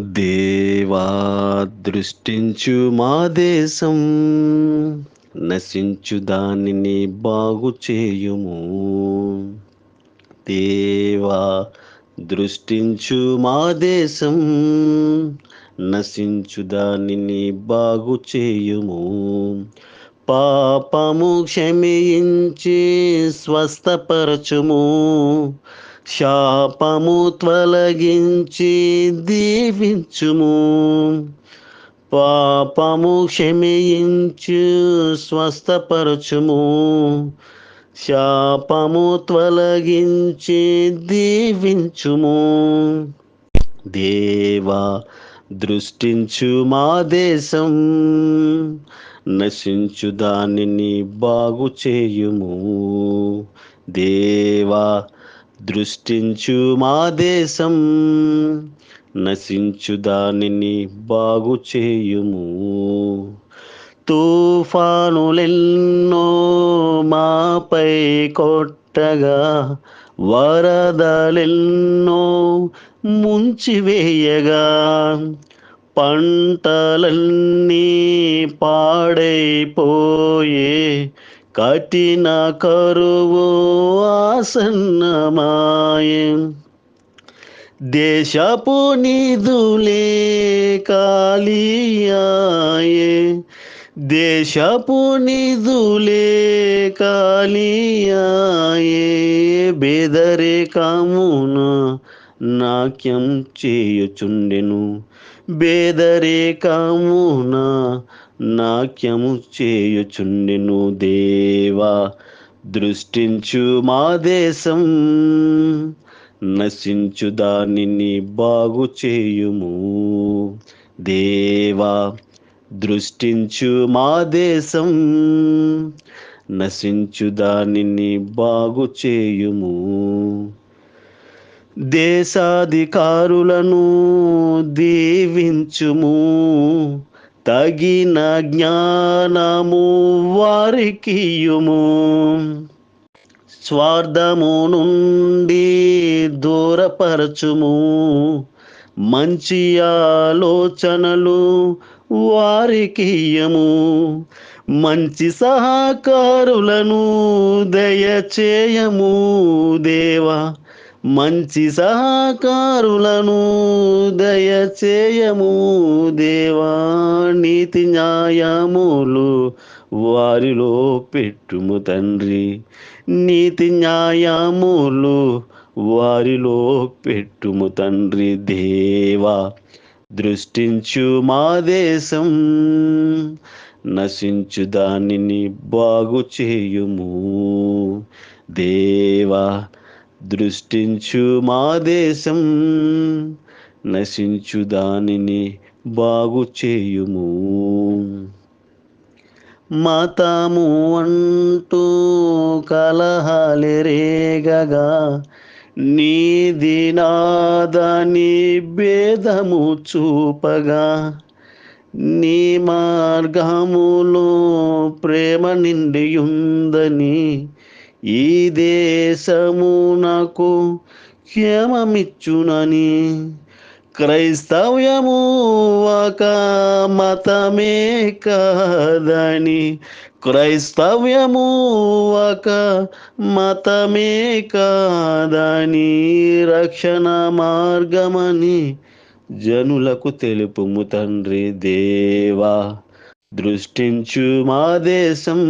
దేవా దృష్టించు మా దేశం నశించు దానిని బాగు చేయుము. దేవా దృష్టించు మా దేశం నశించు దానిని బాగు చేయుము. పాపము క్షమించి స్వస్థపరచుము. శాపము త్వలగించి దీవించుము. పాపము క్షమించు స్వస్థపరచుము. శాపము త్వలగించి దీవించుము. దేవా దృష్టించు మా దేశం. నశించు దానిని బాగు చేయుము దేవా దృష్టించు మా దేశం నశించు దానిని బాగు చేయుము. తుఫానులెన్నో మాపై కొట్టగా వరదలెన్నో ముంచివేయగా పంటలన్నీ పాడైపోయే కఠిన కరువు ఆసన్నమాయే. దేశపు నిధులే కాళీయాయే దేశపు నిధులే కాళీయాయే బెదరే కామున నాక్యం చేయుచుండెను. బేదరేకమున నాట్యము చేయుచుండెను దేవా దృష్టించు మా దేశం నశించు దానిని బాగు చేయుము. దేవా దృష్టించు మా దేశం నశించు దానిని బాగు చేయుము. దేశాధికారులను దీవించుము. తగిన జ్ఞానము వారికియుము. స్వార్థము నుండి దూరపరచుము. మంచి ఆలోచనలు వారికియము. మంచి సహకారులను దయచేయము దేవా. మంచి సహకారులను దయచేయము దేవా నీతి న్యాయములు వారిలో పెట్టుము తండ్రి. నీతి న్యాయములు వారిలో పెట్టుము తండ్రి దేవా. దృష్టించు మా దేశం నశించు దానిని బాగు చేయుము దేవా. దృష్టించు మా దేశం నశించు దానిని బాగు చేయుము. మతము అంటూ కలహాలెరేగగా నీది నాదని భేదము చూపగా నీ మార్గములో ప్రేమ నిండియుందని ఈ దేశము నాకు క్షేమమిచ్చునని క్రైస్తవ్యము ఒక మతమే కాదని క్రైస్తవ్యము ఒక మతమే కాదని రక్షణ మార్గమని జనులకు తెలుపుము తండ్రి దేవా దృష్టించు మా దేశం.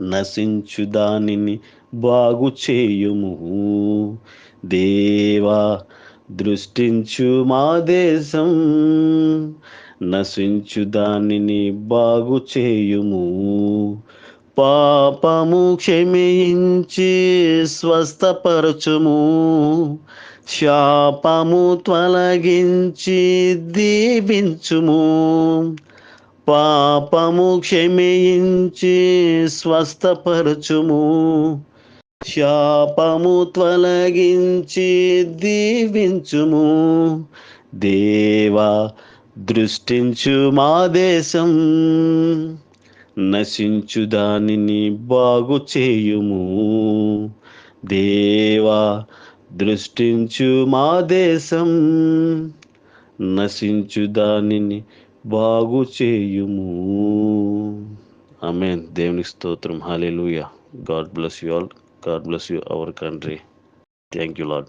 నశించు దానిని బాగు చేయుము. దేవా దృష్టించు మా దేశం. నశించు దానిని బాగు చేయుము. పాపము క్షమించి స్వస్థపరచుము. శాపము తొలగించి దీవించుము. పాపము క్షమించి స్వస్థపరచుము. శాపము త్వలగించి దీవించుము. దేవా దృష్టించు మా దేశం. నశించు దానిని బాగు చేయుము. దేవా దృష్టించు మా దేశం. నశించు దానిని బాగు చేయుము ఆమెన్. దేవునికి స్తోత్రం. Hallelujah God bless you all God bless you our country thank you lord